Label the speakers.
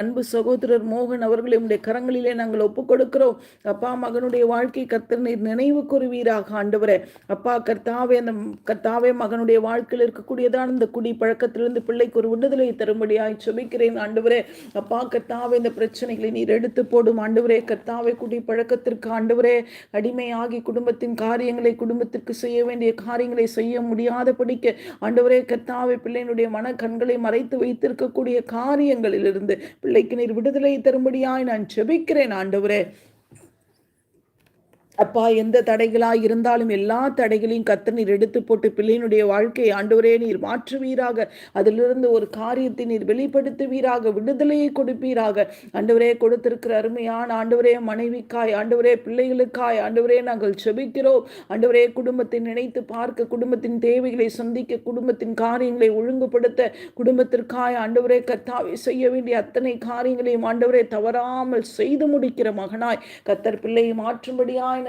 Speaker 1: அன்பு சகோதரர் மோகன் அவர்களை உடைய கரங்களிலே நாங்கள் ஒப்புக் கொடுக்கிறோம் அப்பா மகனுடைய வாழ்க்கை கர்த்தர் நீர் நினைவு கூறுவீராக ஆண்டவரே. அப்பா கர்த்தாவே அந்த கர்த்தாவே மகனுடைய வாழ்க்கையில் இருக்கக்கூடியதான் இந்த குடி பழக்கத்திலிருந்து பிள்ளைக்கு ஒரு விடுதலை தரும்படியாய் சுபிக்கிறேன் ஆண்டவரே. அப்பா கர்த்தாவே இந்த பிரச்சனைகளை நீர் எடுத்து போடும் ஆண்டவரே. கர்த்தாவே குடி பழக்கத்திற்கு ஆண்டவரே. அடிமையாகி குடும்பத்தின் காரியங்களை குடும்பத்திற்கு செய்ய வேண்டிய காரியங்களை செய்ய முடியாத படிக்க ஆண்டவரே கர்த்தாவே பிள்ளையினுடைய மன கண்களை மறைத்து வைத்திருக்கக்கூடிய காரியங்களிலிருந்து பிள்ளைக்கு நீர் விடுதலை தரும்படியாய் நான் செபிக்கிறேன் ஆண்டவரே. அப்பா எந்த தடைகளாக இருந்தாலும் எல்லா தடைகளையும் கத்த நீர் எடுத்து போட்டு பிள்ளையினுடைய வாழ்க்கையை ஆண்டவரே நீர் மாற்றுவீராக. அதிலிருந்து ஒரு காரியத்தை நீர் வெளிப்படுத்துவீராக விடுதலையை கொடுப்பீராக. ஆண்டவரே கொடுத்திருக்கிற அருமையான ஆண்டவரே மனைவிக்காய் ஆண்டவரே பிள்ளைகளுக்காய் ஆண்டவரே நாங்கள் செபிக்கிறோம். ஆண்டவரே குடும்பத்தை நினைத்து பார்க்க குடும்பத்தின் தேவைகளை சந்திக்க குடும்பத்தின் காரியங்களை ஒழுங்குபடுத்த குடும்பத்திற்காய் ஆண்டவரே கத்தாவை செய்ய வேண்டிய அத்தனை காரியங்களையும் ஆண்டவரே தவறாமல் செய்து முடிக்கிற மகனாய் கத்தர் பிள்ளையை மாற்றும்படியாய்